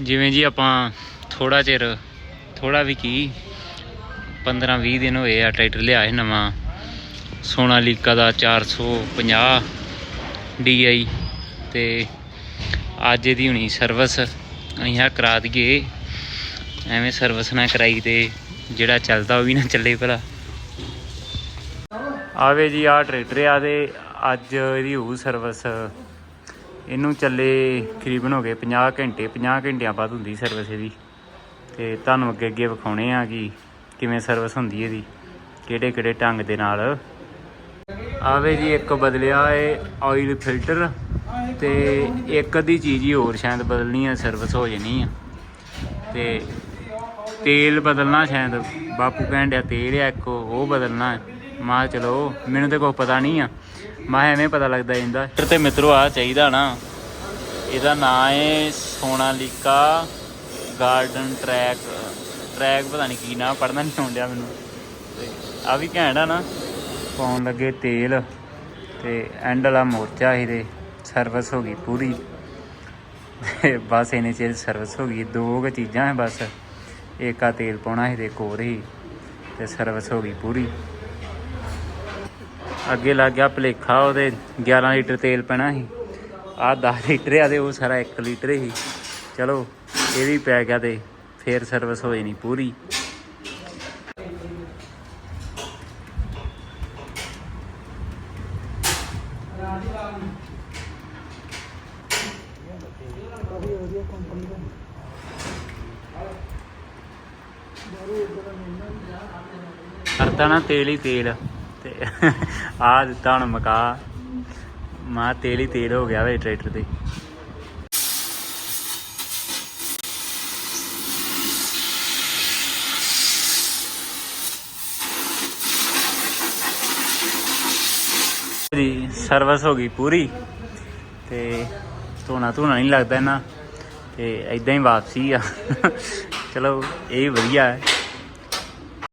ਜਿਵੇਂ ਜੀ ਆਪਾਂ ਥੋੜਾ ਚਿਰ ਥੋੜਾ ਵੀ ਕੀ 15 20 ਦਿਨ ਹੋਏ ਆ ਟਰੈਕਟਰ ਲਿਆ ਹੈ ਨਵਾਂ ਸੋਨਾਲੀਕਾ ਦਾ 450 DI ਤੇ ਅੱਜ ਇਹਦੀ ਹੁਣੀ ਸਰਵਿਸ। ਅਸੀਂ ਆ ਕਰਾ ਦਈਏ। ਐਵੇਂ ਸਰਵਿਸ ਨਾ ਕਰਾਈ ਤੇ ਜਿਹੜਾ ਚੱਲਦਾ ਉਹ ਵੀ ਨਾ ਚੱਲੇ ਭਲਾ। ਆਵੇ ਜੀ ਆ ਟਰੈਕਟਰ ਆ ਤੇ ਅੱਜ ਇਹਦੀ ਹੋਊ ਸਰਵਿਸ। ਇਹਨੂੰ ਚੱਲੇ ਤਕਰੀਬਨ ਹੋ ਗਏ 50 ਘੰਟੇ 50 ਘੰਟਿਆਂ ਬਾਅਦ ਹੁੰਦੀ ਸਰਵਿਸ ਇਹਦੀ। ਤੇ ਤੁਹਾਨੂੰ ਅੱਗੇ ਅੱਗੇ ਵਿਖਾਉਣੇ ਆ ਕਿ ਕਿਵੇਂ ਸਰਵਿਸ ਹੁੰਦੀ ਇਹਦੀ, ਕਿਹੜੇ ਕਿਹੜੇ ਢੰਗ ਦੇ ਨਾਲ। ਆਵੇ ਜੀ, ਇੱਕ ਬਦਲਿਆ ਏ ਆਇਲ ਫਿਲਟਰ ਤੇ ਇੱਕ ਅੱਧੀ ਚੀਜ਼ ਹੀ ਹੋਰ ਸ਼ਾਇਦ ਬਦਲਣੀ ਹੈ ਸਰਵਿਸ ਹੋ ਜਾਣੀ ਆ। ਤੇ ਤੇਲ ਬਦਲਣਾ ਸ਼ਾਇਦ, ਬਾਪੂ ਕਹਿਣ ਤੇਲ ਆ, ਇੱਕ ਉਹ ਬਦਲਣਾ। ਹੈ ਮਾ ਚਲੋ, ਮੈਨੂੰ ਤੇ ਕੋਈ ਪਤਾ ਨਹੀਂ ਆ। ਮੈਂ ਐਵੇਂ ਪਤਾ ਲੱਗਦਾ ਜਾਂਦਾ ਤੇ ਮਿੱਤਰੋ ਆ ਚਾਹੀਦਾ ਨਾ। ਇਹਦਾ ਨਾਂ ਹੈ ਸੋਨਾਲੀਕਾ ਗਾਰਡਨ ਟਰੈਕ। ਟਰੈਕ ਪਤਾ ਨਹੀਂ ਕੀ ਨਾਂ ਪੜਨਾ ਨਹੀਂ ਆਉਂਦਿਆ ਮੈਨੂੰ। ਤੇ ਆ ਵੀ ਘੈਂਟ ਆ ਨਾ। ਪਾਉਣ ਲੱਗੇ ਤੇਲ ਤੇ ਐਂਡ ਵਾਲਾ ਮੋਰਚਾ ਇਹਦੇ ਸਰਵਿਸ ਹੋ ਗਈ ਪੂਰੀ। ਤੇ ਬਸ ਇਹਨੇ ਚਿਰ ਸਰਵਿਸ ਹੋ ਗਈ। ਦੋ ਕੁ ਚੀਜ਼ਾਂ ਹੈ ਬਸ। ਇੱਕ ਆ ਤੇਲ ਪਾਉਣਾ ਇਹਦੇ ਕੋਰ ਹੀ ਤੇ ਸਰਵਿਸ ਹੋ ਗਈ ਪੂਰੀ। ਅੱਗੇ ਲੱਗ ਗਿਆ ਭਲੇਖਾ, ਉਹਦੇ 11 ਲੀਟਰ ਤੇਲ ਪੈਣਾ ਸੀ। ਆ 10 ਲੀਟਰ ਆ ਤੇ ਉਹ ਸਾਰਾ 1 ਲੀਟਰ ਹੀ। ਚਲੋ, ਇਹ ਵੀ ਪੈ ਗਿਆ ਤੇ ਫੇਰ ਸਰਵਿਸ ਹੋ ਜਾਣੀ ਪੂਰੀ। ਕਰਤਾ ਨਾ ਤੇਲ ਹੀ ਤੇਲ। ਆ ਦਿੱਤਾ ਹੁਣ ਮਕਾ। ਮਾ, ਤੇਲ ਹੀ ਤੇਲ ਹੋ ਗਿਆ ਵੇ ਟਰੈਕਟਰ ਤੇ। ਦੀ ਸਰਵਿਸ ਹੋ ਗਈ ਪੂਰੀ। ਤੇ ਧੋਣਾ ਧੋਣਾ ਨਹੀਂ ਲੱਗਦਾ ਇਹਨਾਂ। ਤੇ ਐਦਾਂ ਹੀ ਵਾਪਸੀ ਆ। ਚਲੋ, ਇਹ ਵਧੀਆ ਹੈ।